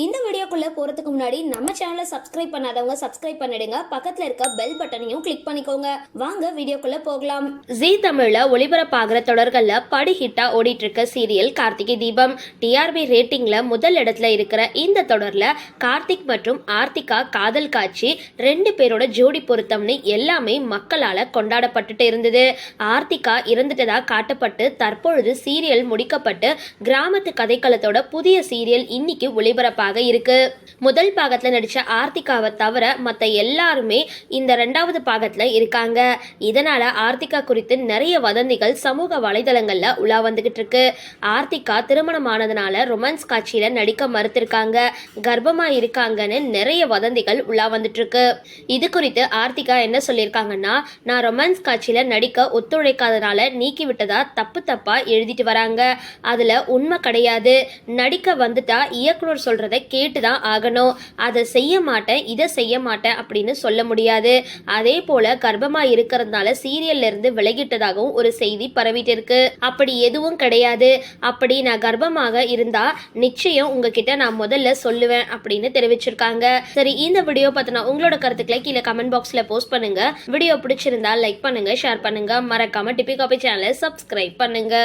இந்த வீடியோக்குள்ள போறதுக்கு முன்னாடி நம்ம சேனலை சப்ஸ்கிரைப் பண்ணாதவங்க சப்ஸ்கிரைப் பண்ணிடுங்க. பக்கத்துல இருக்க பெல் பட்டனையும் கிளிக் பண்ணிக்கோங்க. வாங்க வீடியோக்குள்ள போகலாம். ஜி தமிழ்ல ஒளிபரப்பாகிற தொடர்கள்ல படி ஹிட்டா ஓடிட்டு இருக்க சீரியல் கார்த்திகை தீபம். டிஆர்பி ரேட்டிங்ல முதல் இடத்துல இருக்கிற இந்த தொடர்ல கார்த்திக் மற்றும் ஆர்த்திகா காதல் காட்சி ரெண்டு பேரோட ஜோடி பொருத்தம்னு எல்லாமே மக்களால கொண்டாடப்பட்டுட்டு இருந்தது. ஆர்த்திகா இறந்துட்டதா காட்டப்பட்டு தற்பொழுது சீரியல் முடிக்கப்பட்டு கிராமத்து கதைக்களத்தோட புதிய சீரியல் இன்னைக்கு பாக இருக்கு. முதல் பாகத்துல நடிச்ச ஆர்த்திகாவை தவிர மத்த எல்லாருமே இந்த ரெண்டாவது பாகத்துல இருக்காங்க. இதனால ஆர்த்திகா குறித்து நிறைய வதந்திகள் சமூக வலைதளங்கள்ல உலா வந்துகிட்டு இருக்கு. ஆர்த்திகா திருமணம் ஆனதுனால ரொமான்ஸ் காட்சியில நடிக்க மறுத்திருக்காங்க. கர்ப்பமா இருக்காங்கன்னு நிறைய வதந்திகள் உலா வந்துட்டு இருக்கு. இது குறித்து ஆர்த்திகா என்ன சொல்லியிருக்காங்கன்னா நான் ரொமான்ஸ் காட்சியில நடிக்க ஒத்துழைக்காதனால நீக்கி விட்டதா தப்பு தப்பா எழுதிட்டு வராங்க. அதுல உண்மை கிடையாது. நடிக்க வந்துட்டா இயக்குனர் கேட்டு தான் ஆகணும். அதை செய்ய மாட்டேன் இதை செய்ய மாட்டேன் அப்படின்னு சொல்ல முடியாது. அதே போல கர்ப்பமாக இருக்கிறதுனால சீரியல்ல இருந்து விலகிட்டதாகவும் ஒரு செய்தி பரவிட்டு இருக்கு அப்படி எதுவும் கிடையாது. அப்படி நான் கர்ப்பமாக இருந்தா நிச்சயம் உங்ககிட்ட நான் முதல்ல சொல்லுவேன் அப்படின்னு தெரிவிச்சிருக்காங்க. சரி இந்த வீடியோ பார்த்தனா உங்களோட கருத்துக்களை கீழே கமெண்ட் பாக்ஸில் போஸ்ட் பண்ணுங்க. வீடியோ பிடிச்சிருந்தா லைக் பண்ணுங்க ஷேர் பண்ணுங்க. மறக்காம டிபி காபி சேனலை சப்ஸ்கிரைப் பண்ணுங்க.